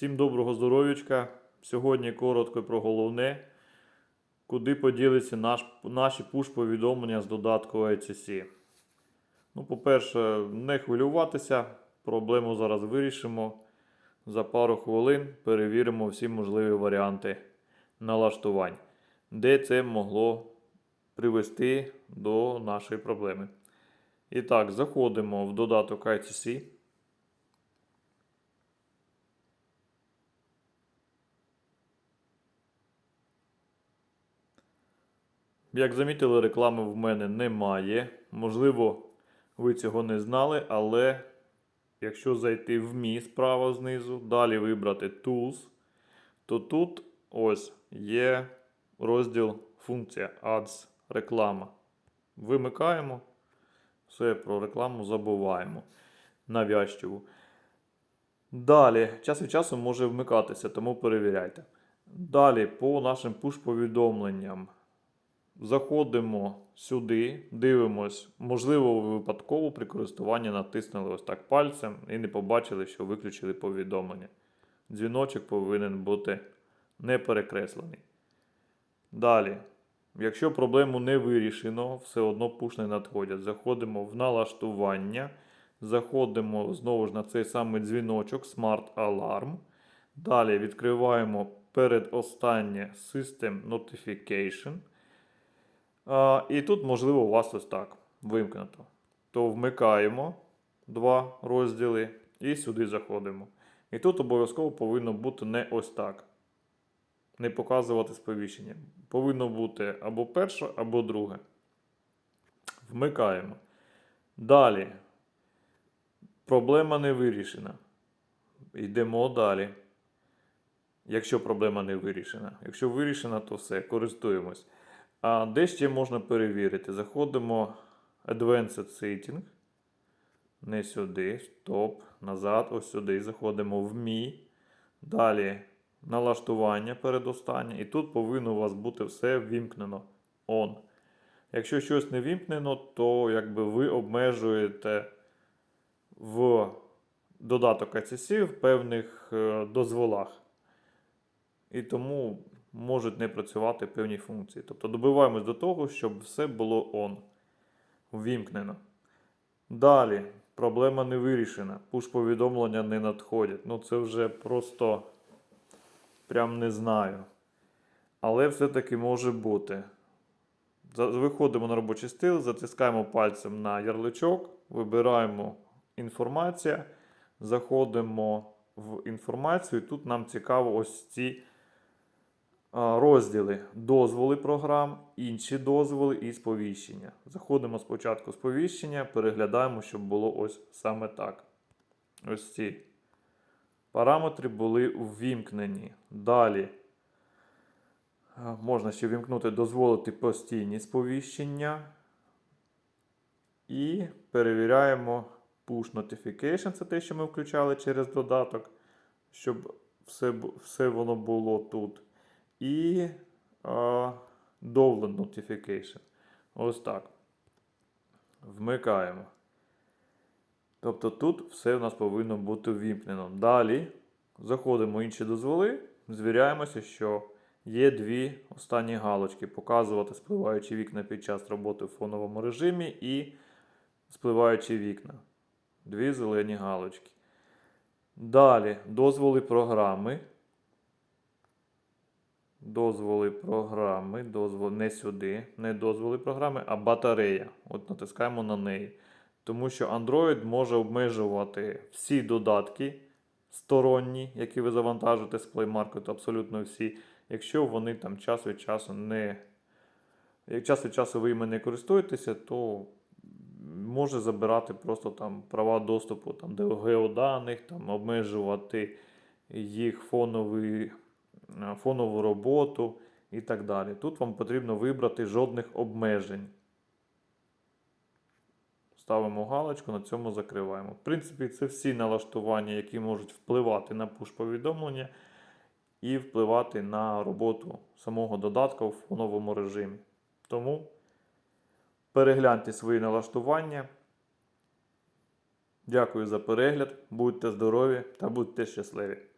Всім доброго здоров'ячка. Сьогодні коротко про головне, куди поділиться наш, наші пуш-повідомлення з додатку ICC. Ну, по-перше, не хвилюватися. Проблему зараз вирішимо. За пару хвилин перевіримо всі можливі варіанти налаштувань, де це могло привести до нашої проблеми. І так, заходимо в додаток ICC. Як замітили, реклами в мене немає. Можливо, ви цього не знали, але якщо зайти в мі справа знизу, далі вибрати Tools, то тут ось є розділ функція Ads реклама. Вимикаємо. Все про рекламу забуваємо. Навязчиву. Далі, час від часу може вмикатися, тому перевіряйте. Далі, по нашим пуш-повідомленням. Заходимо сюди, дивимось, можливо, випадково при користуванні натиснули ось так пальцем і не побачили, що виключили повідомлення. Дзвіночок повинен бути не перекреслений. Далі, якщо проблему не вирішено, все одно пуш не надходять. Заходимо в налаштування, заходимо знову ж на цей самий дзвіночок Smart Alarm. Далі відкриваємо передостаннє System Notification. А, і тут, можливо, у вас ось так вимкнуто. То вмикаємо два розділи і сюди заходимо. І тут обов'язково повинно бути не ось так. Не показувати сповіщення. Повинно бути або перше, або друге. Вмикаємо. Далі. Проблема не вирішена. Йдемо далі. Якщо проблема не вирішена. Якщо вирішена, то все, користуємось. А де ще можна перевірити? Заходимо Advanced Setting. Не сюди. Стоп. Назад. Ось сюди. Заходимо в Мі. Далі налаштування передостаннє. І тут повинно у вас бути все ввімкнено. On. Якщо щось не вімкнено, то якби ви обмежуєте в додаток ACC в певних е, дозволах. І тому можуть не працювати певні функції. Тобто добиваємось до того, щоб все було on. Ввімкнено. Далі. Проблема не вирішена. Пуш-повідомлення не надходять. Ну, це вже просто прям не знаю. Але все-таки може бути. Виходимо на робочий стил, затискаємо пальцем на ярличок, вибираємо інформація, заходимо в інформацію. І тут нам цікаво ось ці розділи дозволи програм, інші дозволи і сповіщення. Заходимо спочатку сповіщення, переглядаємо, щоб було ось саме так. Ось ці параметри були ввімкнені. Далі можна ще вімкнути, дозволити постійні сповіщення. І перевіряємо push notification, це те, що ми включали через додаток, щоб все, все воно було тут і а, Download Notification. Ось так. Вмикаємо. Тобто тут все у нас повинно бути ввімкнено. Далі заходимо в інші дозволи, звіряємося, що є дві останні галочки: показувати спливаючі вікна під час роботи в фоновому режимі і спливаючі вікна. Дві зелені галочки. Далі дозволи програми. Дозволи програми, дозвол не сюди, не дозволи програми, а батарея. От натискаємо на неї. Тому що Android може обмежувати всі додатки сторонні, які ви завантажите з Play Market, абсолютно всі, якщо вони там час від часу не. Як час від часу ви іми не користуєтеся, то може забирати просто там права доступу там, до геоданих, там, обмежувати їх фоновий е, фонову роботу і так далі. Тут вам потрібно вибрати жодних обмежень. Ставимо галочку, на цьому закриваємо. В принципі, це всі налаштування, які можуть впливати на пуш-повідомлення і впливати на роботу самого додатка в фоновому режимі. Тому перегляньте свої налаштування. Дякую за перегляд. Будьте здорові та будьте щасливі!